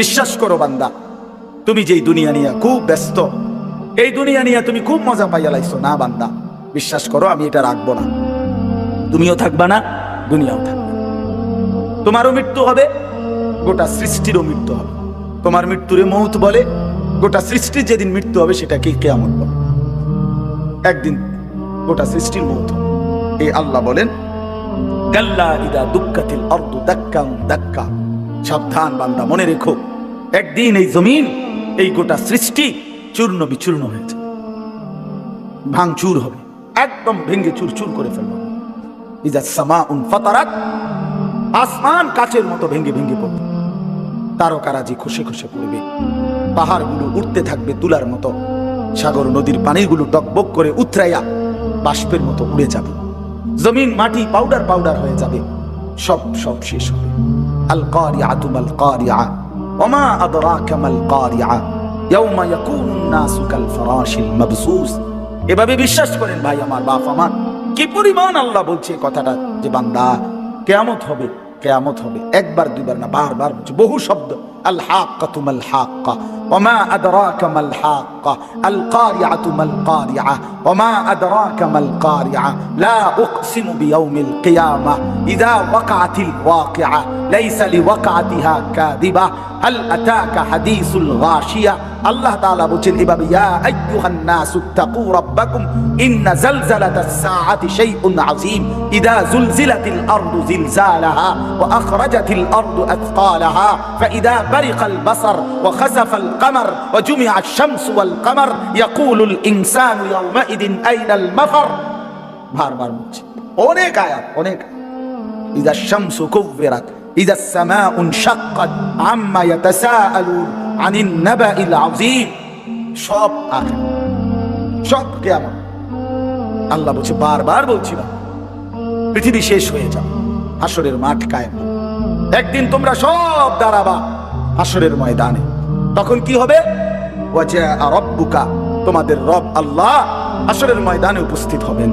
বিশ্বাস করো বান্দা, তুমি যেই দুনিয়া নিয়ে খুব ব্যস্ত, এই দুনিয়া নিয়ে তুমি খুব মজা পাইয়া লাইছো, না বান্দা, বিশ্বাস করো আমি এটা রাখব না। তুমিও থাকবা না, দুনিয়াও থাকবে তোমারও মৃত্যু হবে, গোটা সৃষ্টিরও মৃত্যু হবে। তোমার মৃত্যুরে মৌত বলে, গোটা সৃষ্টির যেদিন মৃত্যু হবে সেটাকে কেমন বলে। একদিন গোটা সৃষ্টির মৌত। এই আল্লাহ বলেন দাক্কাম দাক্কা। সাবধান বান্দা, মনে রেখো। একদিন এই জমিন, এই গোটা সৃষ্টি চূর্ণ বিচূর্ণ হয়েছে। ভাঙচুর হবে। একদম ভেঙ্গে চুর করে ফেলবে। আসমান কাচের মতো ভেঙ্গে ভেঙ্গে পড়বে। তারকারাজি খুশি খুশি পড়বে। পাহাড়গুলো উঠতে থাকবে তুলার মতো। সাগর নদীর পানিগুলো টকবক করে উথরাইয়া বাষ্পের মতো উড়ে যাবে। জমিন, মাটি পাউডার পাউডার হয়ে যাবে। সব সব শেষ হবে। আল কারিআতু মাল কারিআ ওমা আদরাকা মাল কারিয়া ইয়াউমা ইয়াকুনুন নাসু কাল ফারাশিল মাবসুস এভাবে বিশ্বাস করেন ভাই আমার বাপ আমার। কি পরিমাণ আল্লাহ বলছে কথাটা যে বান্দা, কেয়ামত হবে কেয়ামত হবে। একবার দুইবার না, বারবার বলছে, বহু শব্দ। الحاقة ما الحاقة وما أدراك ما الحاقة القارعة ما القارعة وما أدراك ما القارعة. لا أقسم بيوم القيامة إذا وقعت الواقعة ليس لوقعتها كاذبة. هل أتاك حديث الغاشية؟ আল্লাহ তাআলা বলছেন এভাবে ইয়া আইয়ুহান নাসু তাকু রাব্বাকুম ইন্না জালজালাতাস সাআতি শাইউন আযীম ইযা জুলজিলাতিল আরদু জিলজালাহা ওয়া আখরাজাতিল আরদু আথqালাহা فإذا برق البصر وخسف القمر وجمع الشمس والقمر يقول الإنسان يومئذ أين المفر বারবার বলছে অনেক আয়াত অনেক إذا الشمس كورت إذا السماء انشقت عما يتساءلون সব সব কেমন আল্লাহ বলছে, বারবার বলছি পৃথিবী শেষ হয়ে যাও আসরের মাঠ কায়ম একদিন তোমরা সব দাঁড়াবা আসরের ময়দানে। তখন কি হবে? রব্বুকা তোমাদের রব আল্লাহ আসরের ময়দানে উপস্থিত হবেন।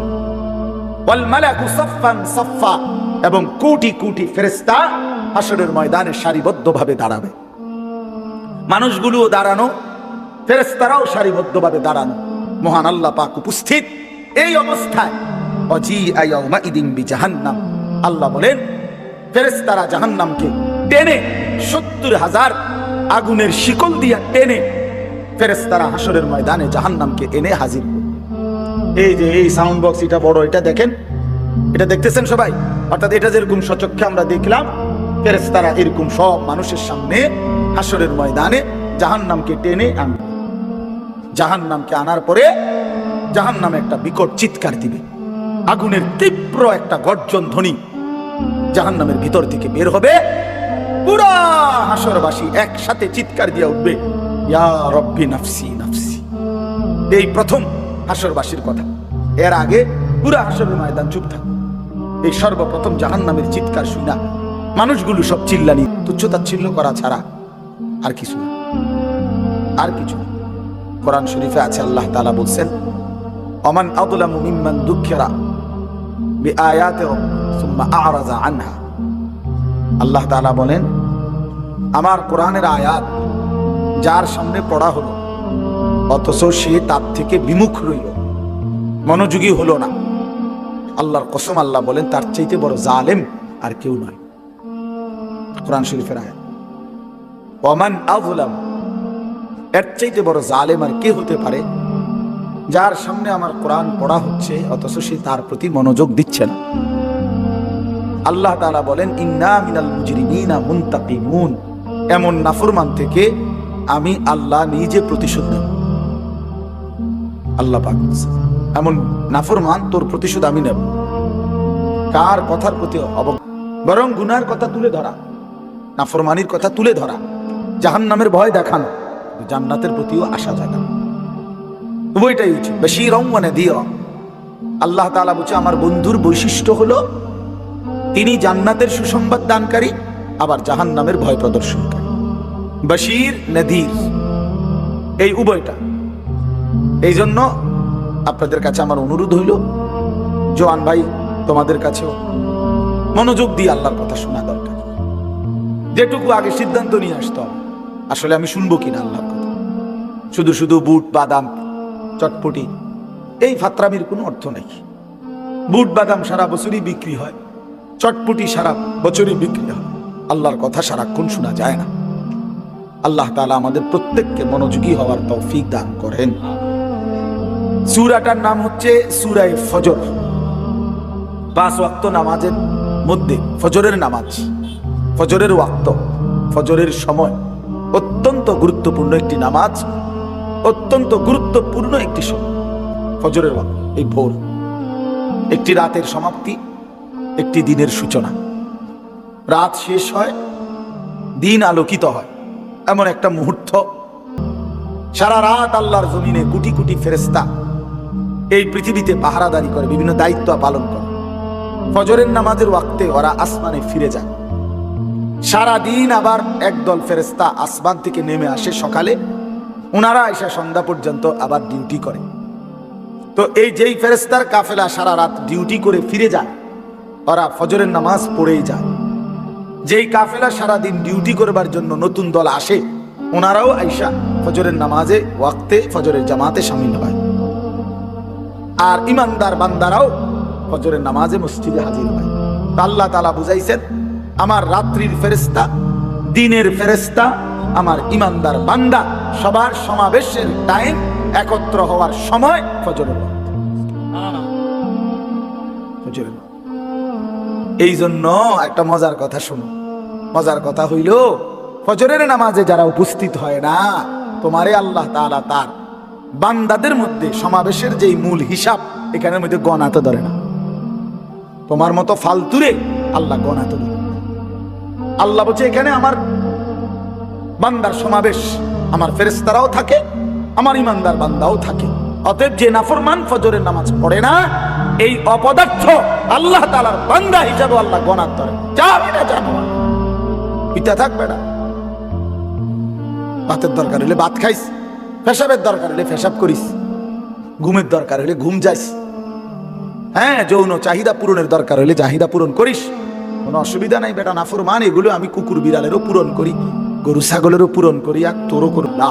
এবং কোটি কুটি ফেরেস্তা আসরের ময়দানে সারিবদ্ধভাবে দাঁড়াবে। মানুষগুলো দাঁড়ানো, ফেরেশতারাও সারিবদ্ধভাবে দাঁড়ানো। মহান আল্লাহ পাক উপস্থিত। এই অবস্থায় অজি ইদিন বি জাহান্নাম আল্লাহ বলেন, ফেরেশতারা জাহান্নামকে টেনে, সত্তর হাজার আগুনের শিকল দিয়া টেনে, ফেরেশতারা হাসরের ময়দানে জাহান্নামকে এনে হাজির এই যে, এই সাউন্ড বক্স এটা বড়, এটা দেখেন? এটা দেখতেছেন সবাই? অর্থাৎ এটা যেরকম সচক্ষে আমরা দেখলাম, ফেরেশতারা এরকম সব মানুষের সামনে হাসরের ময়দানে জাহান্নামকে টেনে আনবে জাহান্নামকে আনার পরে জাহান্নাম একটা বিকট চিৎকার দিবে। আগুনের তীব্র একটা গর্জন ধ্বনি জাহান্নামের ভিতর থেকে বের হবে। পুরা হাসরবাসী একসাথে চিৎকার দিয়ে উঠবে রব্বি নাফসি নাফসি। এই প্রথম হাসরবাসীর কথা। এর আগে পুরা হাসরের ময়দান চুপ থাকবে এই সর্বপ্রথম জাহান্নামের চিৎকার শুনা মানুষগুলো সব চিল্লানি, তুচ্ছতাচ্ছিল্য করা ছাড়া আর কিছু না। আর কিছু। কোরআন শরীফে আছে, আল্লাহ তাআলা বলছেন, অমান আদলামু দুঃখেরা আল্লাহ বলেন, আমার কোরআনের আয়াত যার সামনে পড়া হলো, অথচ সে তার থেকে বিমুখ রইল, মনোযোগী হলো না। আল্লাহর কসম আল্লাহ বলেন, তার চাইতে বড় জালেম আর কেউ নয়। কোরআন শরীফের আয়াত। ওমান আযলাম এর চাইতে বড় জালেম আর কে হতে পারে? যার সামনে আমার কোরআন পড়া হচ্ছে, অথচ সে তার প্রতি মনোযোগ দিচ্ছে না। আল্লাহ তাআলা বলেন, ইন্না মিনাল মুজরিমিনা মুনতাকিমুন। এমন নাফরমান থেকে আমি আল্লাহ নিজে প্রতিশোধ নেব। আল্লাহ পাক এমন নাফরমান তোর প্রতিশোধ আমি নেব। কার কথার প্রতি অব বরং গুনার কথা তুলে ধরা, নাফরমানির কথা তুলে ধরা। জাহান্নামের ভয় দেখান। জান্নাতের প্রতিও আশা জাগানো। উভয়টাই উচিত। বেশি রং মানে দিয়ে। আল্লাহ তাআলা বলছে, আমার বন্ধুর বৈশিষ্ট্য হলো, তিনি জান্নাতের সুসংবাদ দানকারী, আবার জাহান্নামের ভয় প্রদর্শনকারী। বশির নদীর এই উভয়টা। এই জন্য আপনাদের কাছে আমার অনুরোধ হইল, জোয়ান ভাই, তোমাদের কাছেও মনোযোগ দিয়ে আল্লাহর কথা শোনা দরকার। যেটুকু আগে সিদ্ধান্ত নিয়ে আসতে হবে। আসলে আমি শুনব কিনা আল্লাহর কথা? শুধু শুধু বুট, বাদাম, চটপটি, এই ফাত্রামির কোনো অর্থ নেই। বুট, বাদাম সারা বছরই বিক্রি হয়, চটপটি সারা বছরই বিক্রি হয়। আল্লাহর কথা সারাক্ষণ শোনা যায় না। আল্লাহ তালা আমাদের প্রত্যেককে মনোযোগী হওয়ার তৌফিক দান করেন। সুরাটার নাম হচ্ছে সূরায়ে ফজর। পাঁচ ওয়াক্ত নামাজের মধ্যে ফজরের নামাজ, ফজরের ওয়াক্ত, ফজরের সময় অত্যন্ত গুরুত্বপূর্ণ একটি নামাজ, অত্যন্ত গুরুত্বপূর্ণ একটি সময় ফজরের এই ভোর। একটি রাতের সমাপ্তি, একটি দিনের সূচনা। রাত শেষ হয়, দিন আলোকিত হয়। এমন একটা মুহূর্ত। সারা রাত আল্লাহর জমিনে কোটি কোটি ফেরেস্তা এই পৃথিবীতে পাহারাদারি করে, বিভিন্ন দায়িত্ব পালন করে। ফজরের নামাজের ওয়াক্তে ওরা আসমানে ফিরে যায়। সারা দিন আবার একদল ফেরেস্তা আসমান থেকে নেমে আসে সকালে। ওনারা এসে সন্ধ্যা পর্যন্ত আবার ডিউটি করে। তো এই যেই ফেরেস্তার কাফেলা সারা রাত ডিউটি করে ফিরে যায়, ওরা ফজরের নামাজ পড়েই যায়। যেই কাফেলা সারা দিন ডিউটি করবার জন্য নতুন দল আসে ওনারাও আইসা ফজরের নামাজে, ওয়াক্তে ফজরের জামাতে সামিল হয়। আর ইমানদার বান্দারাও ফজরের নামাজে মসজিদে হাজির হয়। আল্লাহ তালা বুঝাইছেন আমার রাত্রির ফেরেস্তা দিনের ফেরেস্তা আমার ইমানদার বান্দা, সবার সমাবেশের টাইম একত্র হওয়ার সময় ফজরের এই জন্য একটা মজার কথা শুনো। মজার কথা হইল, ফজরের নামাজে যারা উপস্থিত হয় না, তোমারে আল্লাহ তাআলা তার বান্দাদের মধ্যে সমাবেশের যেই মূল হিসাব, এখানের মধ্যে গণা তো ধরে না। তোমার মতো ফালতুরে আল্লাহ গণা তো ধরে। আল্লাহ বলছে, এখানে আমার বান্দার সমাবেশ। আমার ফেরেস্তারাও থাকে, আমার ইমানদার বান্দাও থাকে। অতএব যে নাফরমান ফজরের নামাজ পড়ে না, এই অপদার্থ আল্লাহ তালার বান্দা হিসাবে আল্লাহ গণার ধরে। যাবে না, যাব পিতা থাকবে না ভাতের দরকার হলে ভাত খাইস, পেশাবের দরকার হলে পেশাব করিস, ঘুমের দরকার হলে ঘুম যাইস। হ্যাঁ যৌন চাহিদা পূরণের দরকার হলে চাহিদা পূরণ করিস। কোনো অসুবিধা নাই বেটা, নাফরমান, এগুলো আমি কুকুর বিড়ালেরও পূরণ করি, গরু ছাগলেরও পূরণ করি, আর তোরও না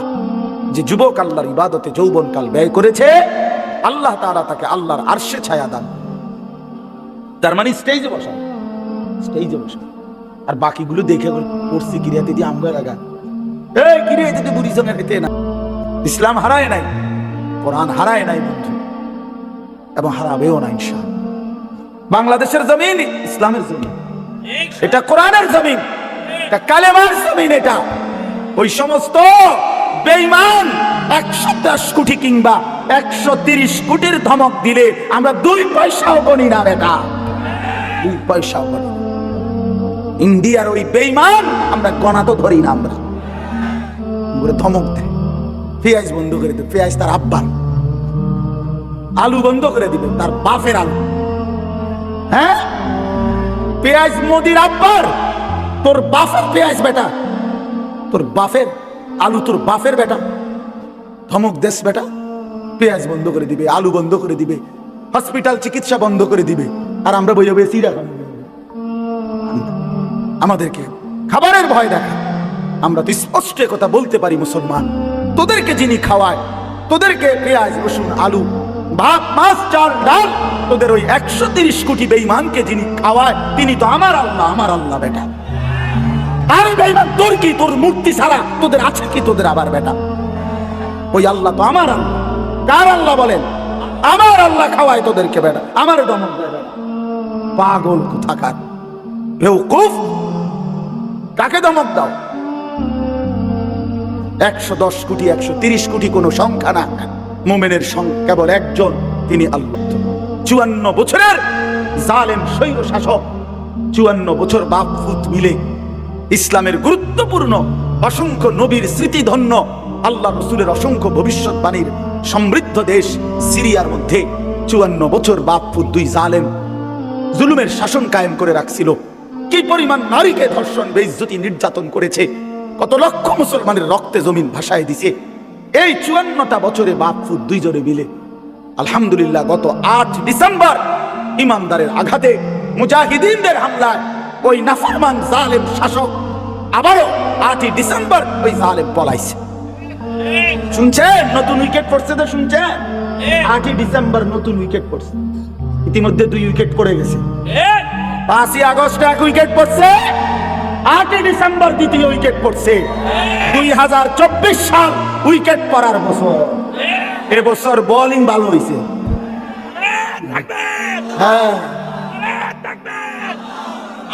যে যুবক আল্লাহর ইবাদতে যৌবন কাল ব্যয় করেছে, আল্লাহ তারা তাকে আল্লাহর আরশে ছায়া দান তার মানে স্টেজে বসা স্টেজে বসা আর বাকিগুলো দেখে পড়ছি কিরিয়া দিদি আমগা লাগা এই কিরিয়া দিদি বুড়ি সঙ্গে খেতে না। ইসলাম হারায় নাই, কোরআন হারায় নাই বন্ধু, এবং হারাবেও না ইনশা বাংলাদেশের জমিন, ইসলামের জমিন। এটা কোরআনের জমিন, এটা কালেমার জমিন এটা। ওই সমস্ত বেঈমান একশো দশ কোটি কিংবা একশো তিরিশ কোটির ধমক দিলে আমরা দুই পয়সাও গণি না, বেটা। দুই পয়সাও গণি ইন্ডিয়ার ওই বেঈমান, আমরা গণা তো ধরি না আমরা। ধমক দেয় পেঁয়াজ বন্ধ করে দেবে পেঁয়াজ তার আব্বা আলু বন্ধ করে দিবে, তার বাফের আলু। হ্যাঁ? পেঁয়াজ মোদির আব্বার? তোর বাফের পেঁয়াজ বেটা। তোর বাফের আলু তোর বাফের বেটা। ধমক দেশ বেটা। পেঁয়াজ বন্ধ করে দিবে, আলু বন্ধ করে দিবে, হসপিটাল চিকিৎসা বন্ধ করে দিবে, আর আমরা বই যাবে সিরা আমাদেরকে খাবারের ভয় দেখা। আমরা তো স্পষ্ট কথা বলতে পারি মুসলমান। তোদেরকে যিনি খাওয়ায়, তোদেরকে পেঁয়াজ, রসুন, আলু ভাত মাছ চাল, ডাল, তোদের ওই একশো তিরিশ কোটি বেইমানকে যিনি খাওয়ায়, তিনি তো আমার আল্লাহ আমার আল্লাহ বেটা। আরে বেইমান তোর কি তোর মূর্তি ছাড়া? তোদের আছে কি তোদের আবার বেটা? ওই আল্লাহ তো আমার আল্লাহ। কার আল্লাহ বলেন? আমার আল্লাহ খাওয়ায় তোদেরকে বেটা। আমার দমন পাগল কোথাকার? বেউকুফ কাকে দমক দাও? একশো দশ কোটি, একশো তিরিশ কোটি কোনো সংখ্যা না। মোমেনের সংখ্যা কেবল একজন, তিনি আল্লাহ। চুয়ান্ন বছরের জালেম, স্বৈর শাসক, চুয়ান্ন বছর বাপ ফুত মিলে ইসলামের গুরুত্বপূর্ণ, অসংখ্য নবীর স্মৃতিধন্য, আল্লাহ রসুলের অসংখ্য ভবিষ্যৎবাণীর সমৃদ্ধ দেশ সিরিয়ার মধ্যে চুয়ান্ন বছর বাপ ফুত দুই জালেম জুলুমের শাসন কায়েম করে রাখছিল। কি পরিমাণ নারীকে ধর্ষণ, বেইজ্জতি, নির্যাতন করেছে, কত লক্ষ মুসলমানের রক্তে জমিন ভাসায় দিছে। এই চুয়ান্নটা বছরে বাপ ফুট দুইজনে মিলে। আলহামদুলিল্লাহ, গত আট ডিসেম্বর ইমানদারের আঘাতে মুজাহিদিনদের হামলায় ওই নাফরমান জালেম শাসক আবারও আটই ডিসেম্বর ওই জালেম পলাইছে। শুনছেন? নতুন উইকেট পড়ছে তো শুনছেন? আটই ডিসেম্বর নতুন উইকেট পড়ছে। ইতিমধ্যে দুই উইকেট পড়ে গেছে। পাঁচই আগস্ট এক উইকেট পড়ছে। আটই ডিসেম্বর দ্বিতীয় উইকেট পড়ছে। দুই হাজার চব্বিশ সাল উইকেট পড়ার বছর। এবছর বোলিং ভালো হয়েছে হ্যাঁ।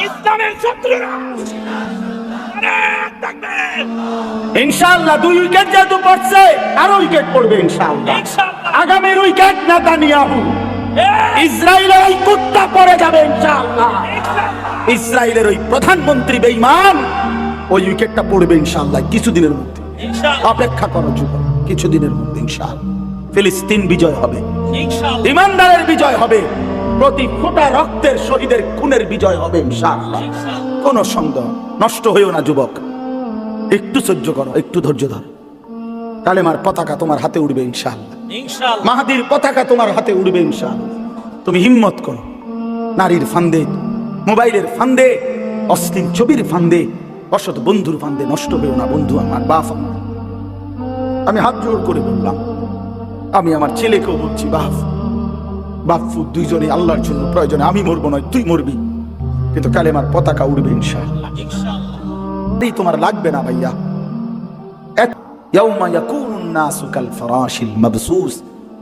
ইসলামের শত্রুরা। থাকবেন দুই উইকেট যেহেতু পড়ছে আরও উইকেট পড়বে ইনশাআল্লাহ। আগামীর উইকেট নেতানিয়াহু। ইসরায়েলের ওই কুত্তা পড়ে যাবে ইনশাআল্লাহ। ইসরায়েলের ওই প্রধানমন্ত্রী বেঈমান ওই উইকেটটা পড়বে ইনশাআল্লাহ কিছুদিনের মধ্যে। ইনশাআল্লাহ। অপেক্ষা করো যুবক কিছুদিনের মধ্যে ইনশাআল্লাহ। ফিলিস্তিন বিজয় হবে। ইনশাআল্লাহ। ইমানদারের বিজয় হবে। প্রতি ফোঁটা রক্তের শহীদের খুনের বিজয় হবে ইনশাআল্লাহ। কোন সন্দেহ নষ্ট হইও না যুবক। একটু সহ্য করো একটু ধৈর্য ধরো। কালেমার পতাকা তোমার হাতে উঠবে ইনশাআল্লাহ। ইনশাআল্লাহ। মাহাদির পতাকা তোমার হাতে উঠবে ইনশাআল্লাহ। তুমি হিম্মত করো নারীর ফান্দে মোবাইলের ফান্দে, অশ্লীল ছবির ফান্দে, অসৎ বন্ধুর ফান্দে নষ্ট হইও না বন্ধু আমার, বাপ আমার। আমি হাত জোর করে বললাম, আমি আমার ছেলেকেও বলছি, বাপ, বাপু দুইজনে আল্লাহর জন্য প্রয়োজনে আমি মরবো নয়, তুই মরবি। কিন্তু কালেমার পতাকা উড়বে ইনশাআল্লাহ। তোমার লাগবে না ভাইয়া। কাল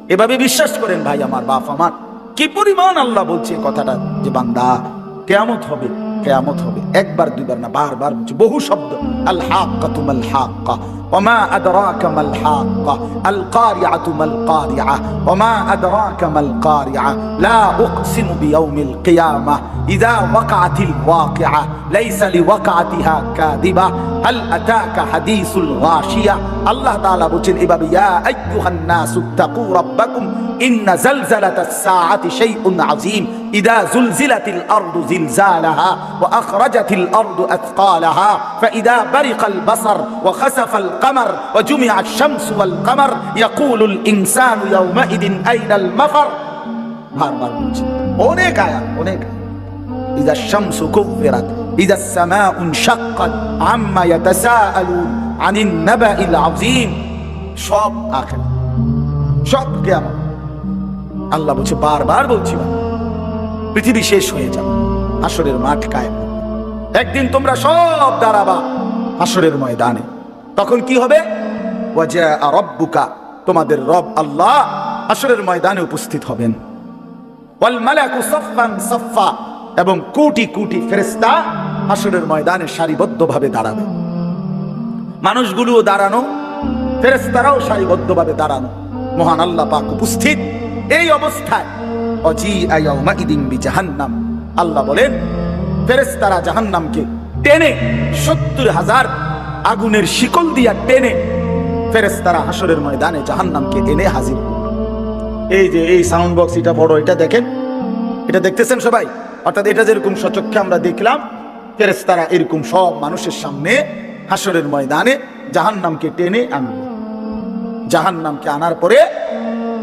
এভাবে বিশ্বাস করেন ভাই আমার বাপ আমার। কি পরিমাণ আল্লাহ বলছে কথাটা যে বান্দা কেয়ামত হবে কেয়ামত হবে একবার দুইবার না বারবার বলছে বহু শব্দ আল হাক্কাতু মাল হাক্কা وما أدراك ما الحاقة القارعة ما القارعة وما أدراك ما القارعة لا أقسم بيوم القيامة إذا وقعت الواقعة ليس لوقعتها كاذبة هل أتاك حديث الغاشية الله تعالى بوچن إباب يا أيها الناس اتقوا ربكم إن زلزلة الساعة شيء عظيم إذا زلزلت الأرض زلزالها وأخرجت الأرض أثقالها فإذا برق البصر وخسف القمر وجمع الشمس والقمر يقول الإنسان يومئذ أين المفر বারবার বলছি অনেক আয়া অনেক আয়া। إذا الشمس كفرت إذا السماء انشقت عما يتساءلون عن النبأ العظيم সব আখের সব কেয়ামত আল্লাহ বলছে বারবার বলছি বাবা, পৃথিবী শেষ হয়ে যাবে। আসরের মাঠ কায়েম একদিন তোমরা সব দাঁড়াবা আসরের ময়দানে। তখন কি হবে? রব্বুকা, তোমাদের রব আল্লাহ আসরের ময়দানে উপস্থিত হবেন। এবং কোটি কোটি ফেরেশতা আসরের ময়দানে সারিবদ্ধভাবে দাঁড়াবে। মানুষগুলোও দাঁড়ানো, ফেরেশতারাও সারিবদ্ধভাবে দাঁড়ানো। মহান আল্লাহ পাক উপস্থিত। এই অবস্থায় জাহান্নাম আল্লাহ বলেন, ফেরেশতারা জাহান্নামকে টেনে সত্তর হাজার আগুনের শিকল দিয়া টেনে ফেরেশতারা হাসরের ময়দানে জাহান্নামকে এনে হাজির এই যে এই সাউন্ড বক্স এটা বড় এটা দেখেন। এটা দেখতেছেন সবাই? অর্থাৎ এটা যেরকম সচক্ষে আমরা দেখলাম ফেরেস্তারা এরকম সব মানুষের সামনে হাসরের ময়দানে জাহান্নামকে টেনে আনবে জাহান্নামকে আনার পরে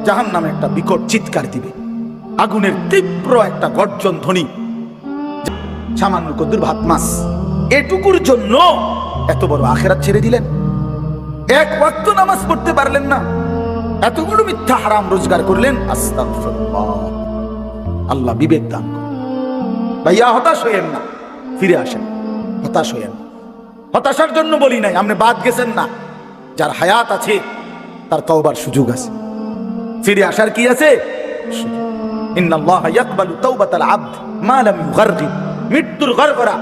জাহান্নাম একটা বিকট চিৎকার দিবে। আগুনের তীব্র একটা গর্জন ধ্বনি সামান্য কদ্দুর ভাত মাস। এটুকুর জন্য এত বড় আখেরাত ছেড়ে দিলেন। এক ওয়াক্ত নামাজ পড়তে পারলেন না। এতগুলো মিথ্যা হারাম রোজগার করলেন। আল্লাহ বিবেক দান ভাইয়া, হতাশ হইয়েন না। ফিরে আসেন। হতাশ হইয়েন হতাশার জন্য বলি নাই, আপনি বাদ গেছেন না। যার হায়াত আছে, তার তওবার সুযোগ আছে। ফিরে আসার কি আছে। মৃত্যুর গড়গড়া,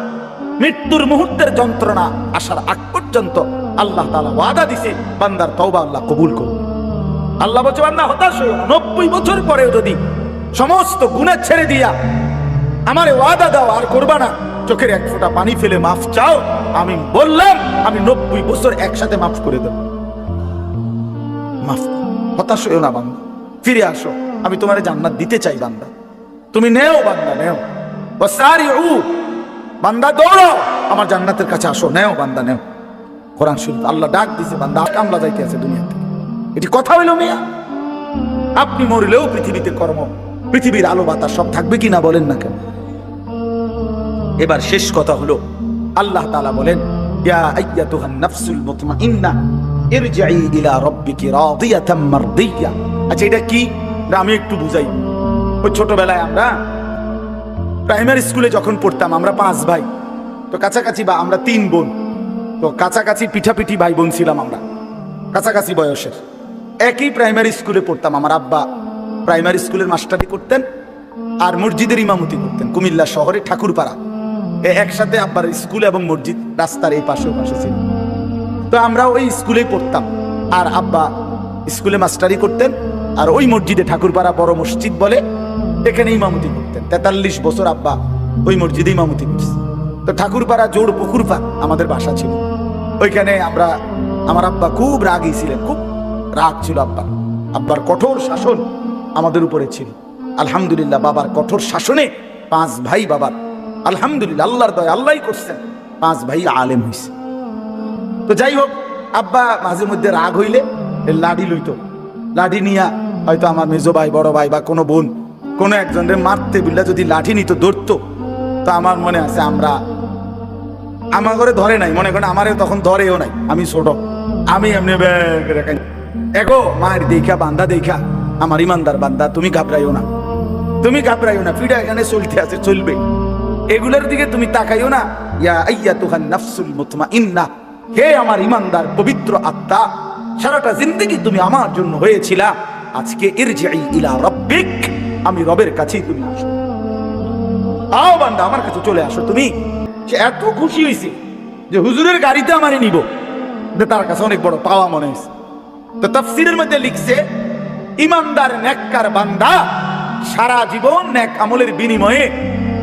মৃত্যুর মুহূর্তের যন্ত্রণা আসার আগ পর্যন্ত আল্লাহ তাআলা ওয়াদা দিছে, বান্দার তওবা আল্লাহ কবুল করবে আল্লাহ বলছে, বান্দা, হতাশ নব্বই বছর পরেও যদি সমস্ত গুণে ছেড়ে দিয়া আমারে ওয়াদা দাও, আর করবা না, চোখের এক ফোঁটা পানি ফেলে মাফ চাও। আমি বললাম, আমি নব্বই বছর একসাথে মাফ করে দেব। মাফ। হতাশ হইও না, বান্দা। ফিরে আসো। আমি তোমার জান্নাত দিতে চাই, বান্দা। তুমি নেও, বান্দা নেও। বান্দা, দৌড়াও। আমার জান্নাতের কাছে আসো, নেও, বান্দা, নেও। কোরআন শরীফ আল্লাহ ডাক দিছে, বান্দা কামলা যাইতে আছে দুনিয়া থেকে এটি কথা হইল মিয়া। আপনি মরলেও পৃথিবীতে কর্ম, পৃথিবীর আলো, বাতাস সব থাকবে কিনা বলেন না কেন? এবার শেষ কথা হলো, আল্লাহ তালা বলেন, ইয়া আচ্ছা এটা কি? আমি একটু বুঝাই। ওই ছোটবেলায় আমরা প্রাইমারি স্কুলে যখন পড়তাম, আমরা পাঁচ ভাই। তো কাছাকাছি বা, আমরা তিন বোন। তো কাছাকাছি পিঠাপিঠি ভাই বোন ছিলাম আমরা, কাছাকাছি বয়সের। একই প্রাইমারি স্কুলে পড়তাম, আমার আব্বা প্রাইমারি স্কুলের মাস্টারি করতেন আর মসজিদের ইমামতি করতেন, কুমিল্লা শহরে ঠাকুরপাড়া। এ একসাথে আব্বার স্কুল এবং মসজিদ রাস্তার এই পাশে পাশে ছিল। তো আমরা ওই স্কুলেই পড়তাম আর আব্বা স্কুলে মাস্টারি করতেন। আর ওই মসজিদে ঠাকুরপাড়া বড় মসজিদ বলে এখানে ইমামতি করতেন। তেতাল্লিশ বছর আব্বা ওই মসজিদে ইমামতি করছে। তো ঠাকুরপাড়া জোর পুকুরপা আমাদের বাসা ছিল। ওইখানে আমরা, আমার আব্বা খুব রাগী ছিলেন, খুব রাগ ছিল আব্বা আব্বার কঠোর শাসন আমাদের উপরে ছিল। আলহামদুলিল্লাহ বাবার কঠোর শাসনে পাঁচ ভাই বাবার। আলহামদুলিল্লাহ, আল্লাহর দয়, আল্লাহই করছেন। পাঁচ ভাই আলেম হয়েছে তো যাই হোক, আব্বা মাঝে মধ্যে রাগ হইলে, এ লইত। লাঠি নিয়া হয়তো আমার মেজো ভাই, বড় ভাই বা কোনো বোন, কোনো একজনের মারতে বিল্লা যদি লাঠি নিত, ধরতো, তো আমার মনে আছে আমরা আমার ঘরে ধরে নাই। মনে করেন আমারে তখন ধরেও নাই। আমি ছোট। আমি এমনি এগো, মায়ের দেখা, বান্দা দেখা, আমার ইমানদার বান্দা, তুমি ঘাবড়াইও না। তুমি ঘাবড়াইও না, ফিডা এখানে চলতে আছে, চলবে। এগুলোর দিকে তুমি তাকাইও না। ইয়া আইয়া তুহান নাফসুল মুতমাইন্না। হে আমার ইমানদার, পবিত্র আত্মা, সারাটা জিন্দগি তুমি আমার জন্য হয়েছিলা। আজকে ইরজিই ইলা রাব্বিক, আমি রবের কাছেই তুমি আসো। আও বান্দা, আমার কাছে চলে আসো তুমি। সে এত খুশি হয়েছে যে হুজুরের গাড়িতে আমারে নিব। তার কাছে অনেক বড় পাওয়া মনে হয়েছে তো তাফসিরের মধ্যে লিখছে, ইমানদার, নেককার বান্দা সারা জীবন নেক আমলের বিনিময়ে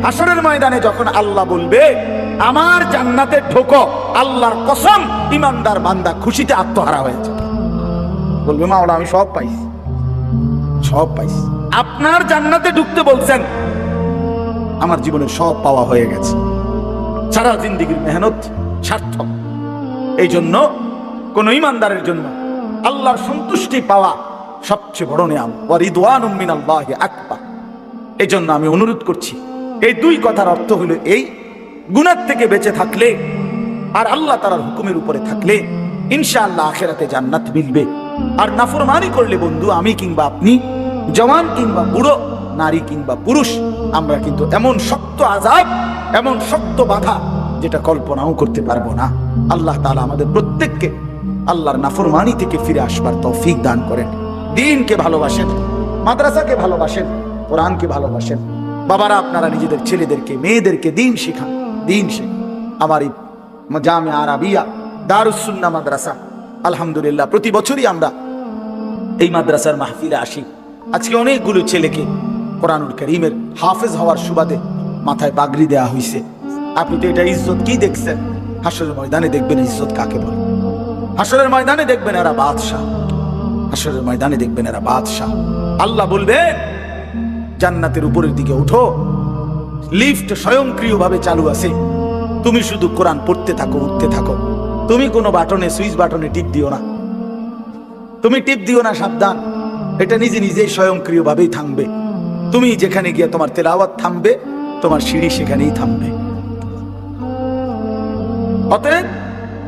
হাসরের ময়দানে যখন আল্লাহ বলবে, আমার জান্নাতে ঢোকো, আল্লাহর কসম, ইমানদার বান্দা খুশিতে আত্মহারা হয়েছে বলবে, মা ওরা আমি সব পাইছি। সব পাইছি। আপনার জান্নাতে ঢুকতে বলছেন? আমার জীবনের সব পাওয়া হয়ে গেছে। সারা জিন্দিগির মেহনত সার্থক। এই জন্য কোন ইমানদারের জন্য আল্লাহর সন্তুষ্টি পাওয়া সবচেয়ে বড় নিয়াম। আকবার। এই জন্য আমি অনুরোধ করছি এই দুই কথার অর্থ হলো এই গুণার থেকে বেঁচে থাকলে আর আল্লাহ তাআলার হুকুমের উপরে থাকলে ইনশাআল্লাহ আখেরাতে জান্নাত মিলবে। আর নাফরমানি করলে বন্ধু আমি কিংবা আপনি জওয়ান কিংবা বুড়ো, নারী কিংবা পুরুষ, আমরা কিন্তু এমন শক্ত আজাব এমন শক্ত বাধা যেটা কল্পনাও করতে পারব না। আল্লাহ তাআলা আমাদের প্রত্যেককে আল্লাহর নাফরমানি থেকে ফিরে আসবার তৌফিক দান করেন। দিনকে ভালোবাসেন, মাদ্রাসাকে ভালোবাসেন, কোরআনকে ভালোবাসেন। বাবারা, আপনারা নিজেদের ছেলেদেরকে, মেয়েদেরকে দিন শেখান দিন শেখান। আমার এই জামে আরাবিয়া দারুসুন্না মাদ্রাসা, আলহামদুলিল্লাহ, প্রতি বছরই আমরা এই মাদ্রাসার মাহফিলে আসি। আজকে অনেকগুলো ছেলেকে কোরআনুল করিমের হাফেজ হওয়ার সুবাদে মাথায় পাগড়ি দেয়া হয়েছে আপনি তো এটা ইজ্জত কি দেখছেন? হাসরের ময়দানে দেখবেন ইজ্জত কাকে বলে? হাসরের ময়দানে দেখবেন এরা বাদশাহ। হাসরের ময়দানে দেখবেন এরা বাদশাহ। আল্লাহ বলবে, জান্নাতের উপরের দিকে উঠো। লিফট স্বয়ংক্রিয়ভাবে চালু আছে। তুমি শুধু কোরআন পড়তে থাকো, উঠতে থাকো। তুমি কোনো বাটনে, সুইচ বাটনে টিপ দিও না। তুমি টিপ দিও না, সাবধান। এটা নিজে নিজেই স্বয়ংক্রিয়ভাবেই থামবে। তুমি যেখানে গিয়ে তোমার তেলাওয়াত থামবে, তোমার সিঁড়ি সেখানেই থামবে। অতএব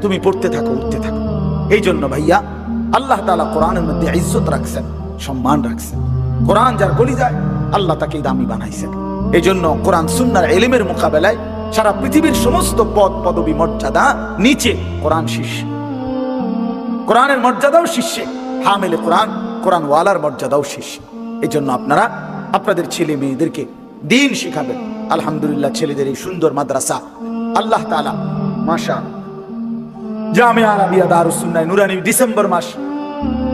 তুমি পড়তে থাকো, উঠতে থাকো। এই জন্য ভাইয়া, আল্লাহ তাআলা কোরআনের মধ্যে ইজ্জত রাখছেন, সম্মান রাখছেন। কোরআন যার গলি যায় আল্লাহ তাকে দামি বানাইছেন। এই জন্য কোরআন সুন্নার এলেমের মোকাবেলায় সারা পৃথিবীর সমস্ত পদ, পদবী, মর্যাদা নিচে কোরআন শীর্ষে। কোরআনের মর্যাদাও শীর্ষে। হামেলে কোরআন কোরআন ওয়ালার মর্যাদাও শীর্ষে এই জন্য আপনারা আপনাদের ছেলে মেয়েদেরকে দিন শিখাবেন। আলহামদুলিল্লাহ, ছেলেদের এই সুন্দর মাদ্রাসা আল্লাহ তাআলা মাশা জামিয়া আরাবিয়া দারুসুন্নাহ নুরানি ডিসেম্বর মাস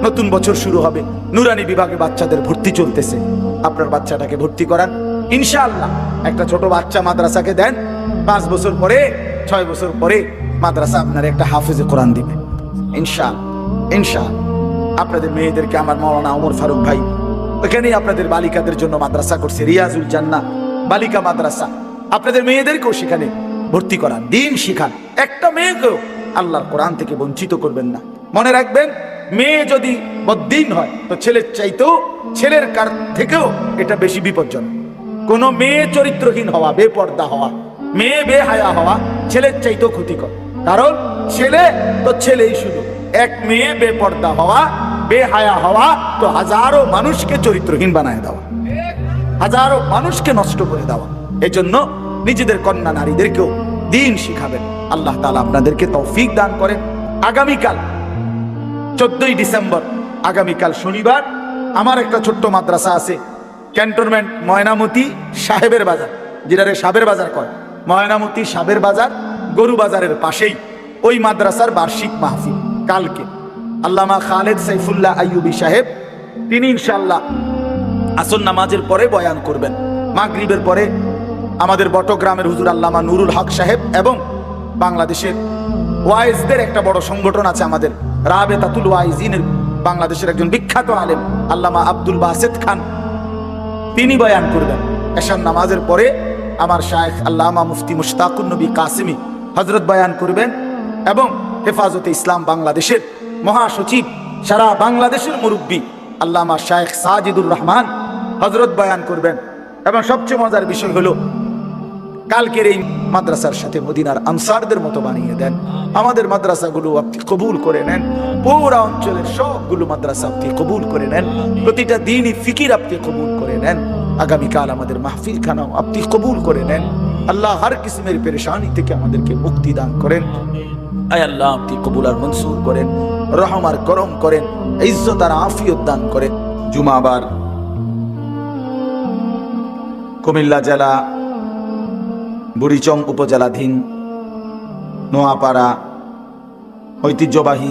নতুন বছর শুরু হবে। নুরানি বিভাগে বাচ্চাদের ভর্তি চলতেছে। আপনার বাচ্চাটাকে ভর্তি করান। ইনশাআল্লাহ, একটা ছোট বাচ্চা মাদ্রাসাকে দেন। পাঁচ বছর পরে, ছয় বছর পরে মাদ্রাসা আপনার একটা হাফেজে কোরআন দিবে। ইনশাআল্লাহ ইনশাআল্লাহ। আপনাদের মেয়েদেরকে আমার মৌলানা ওমর ফারুক ভাই ওখানেই আপনাদের বালিকাদের জন্য মাদ্রাসা করছে, রিয়াজুল জান্না বালিকা মাদ্রাসা। আপনাদের মেয়েদেরকেও সেখানে ভর্তি করান, দিন শিখান। একটা মেয়েকেও আল্লাহর কোরআন থেকে বঞ্চিত করবেন না। মনে রাখবেন, মেয়ে যদি বদ্দিন হয়, তো ছেলের চাইতেও, ছেলের কার থেকেও এটা বেশি বিপজ্জনক। কোনো মেয়ে চরিত্রহীন হওয়া, বেপর্দা হওয়া, মেয়ে বেহায়া হওয়া ছেলের চাইতেও ক্ষতিকর। কারণ ছেলে তো ছেলেই শুধু। এক মেয়ে বেপর্দা হওয়া বেহায়া হওয়া, তো হাজারো মানুষকে চরিত্রহীন বানায় দেওয়া। হাজারো মানুষকে নষ্ট করে দেওয়া। এজন্য নিজেদের কন্যা নারীদেরকেও দিন শিখাবেন। আল্লাহ তাআলা আপনাদেরকে তৌফিক দান করেন। আগামীকাল, চোদ্দই ডিসেম্বর, আগামীকাল শনিবার, আমার একটা ছোট্ট মাদ্রাসা আছে, ক্যান্টনমেন্ট ময়নামতি সাহেবের বাজার। যেটারে সাবের বাজার কয়। ময়নামতি সাবের বাজার, গরু বাজারের পাশেই। ওই মাদ্রাসার বার্ষিক মাহফিল, কালকে। আল্লামা খালেদ সাইফুল্লাহ আইয়ুবী সাহেব, তিনি ইনশাল্লাহ আসন নামাজের পরে বয়ান করবেন। মাগরিবের পরে আমাদের বটগ্রামের হুজুর আল্লামা নুরুল হক সাহেব এবং বাংলাদেশের ওয়াইজদের একটা বড় সংগঠন আছে আমাদের, রাবেতাতুল ওয়াইজিনের বাংলাদেশের একজন বিখ্যাত আলেম, আল্লামা আব্দুল বাসেদ খান। তিনি বয়ান করবেন। এশার নামাজের পরে আমার শায়েখ আল্লামা মুফতি মুশতাকুন নবী কাসিমি হজরত বয়ান করবেন এবং হেফাজতে ইসলাম বাংলাদেশের মহাসচিব, সারা বাংলাদেশের মুরব্বী আল্লামা শায়েখ সাজিদুর রহমান হজরত বয়ান করবেন। এবং সবচেয়ে মজার বিষয় হলো, কালকের এই মাদ্রাসার সাথে মদিনার আনসারদের মতো বানিয়ে দেন। আমাদের মাদ্রাসাগুলো আপনি কবুল করে নেন। পুরা অঞ্চলের সবগুলো মাদ্রাসা আপনি কবুল করে নেন। প্রতিটা দিনই ফিকির আপনি কবুল করে নেন। আগামীকাল আমাদের মাহফিল খানাও আপনি কবুল করে নেন। আল্লাহ হর কিসমের পেরেশানি থেকে আমাদেরকে মুক্তি দান করেন। আয় আল্লাহ, আপনি কবুল আর মনসুর করেন। রহম আর করম করেন, ইজ্জত আর আফিয়ত দান করেন। জুমাবার কুমিল্লা জেলা, বুড়িচং উপজেলাধীন, নোয়াপাড়া, ঐতিহ্যবাহী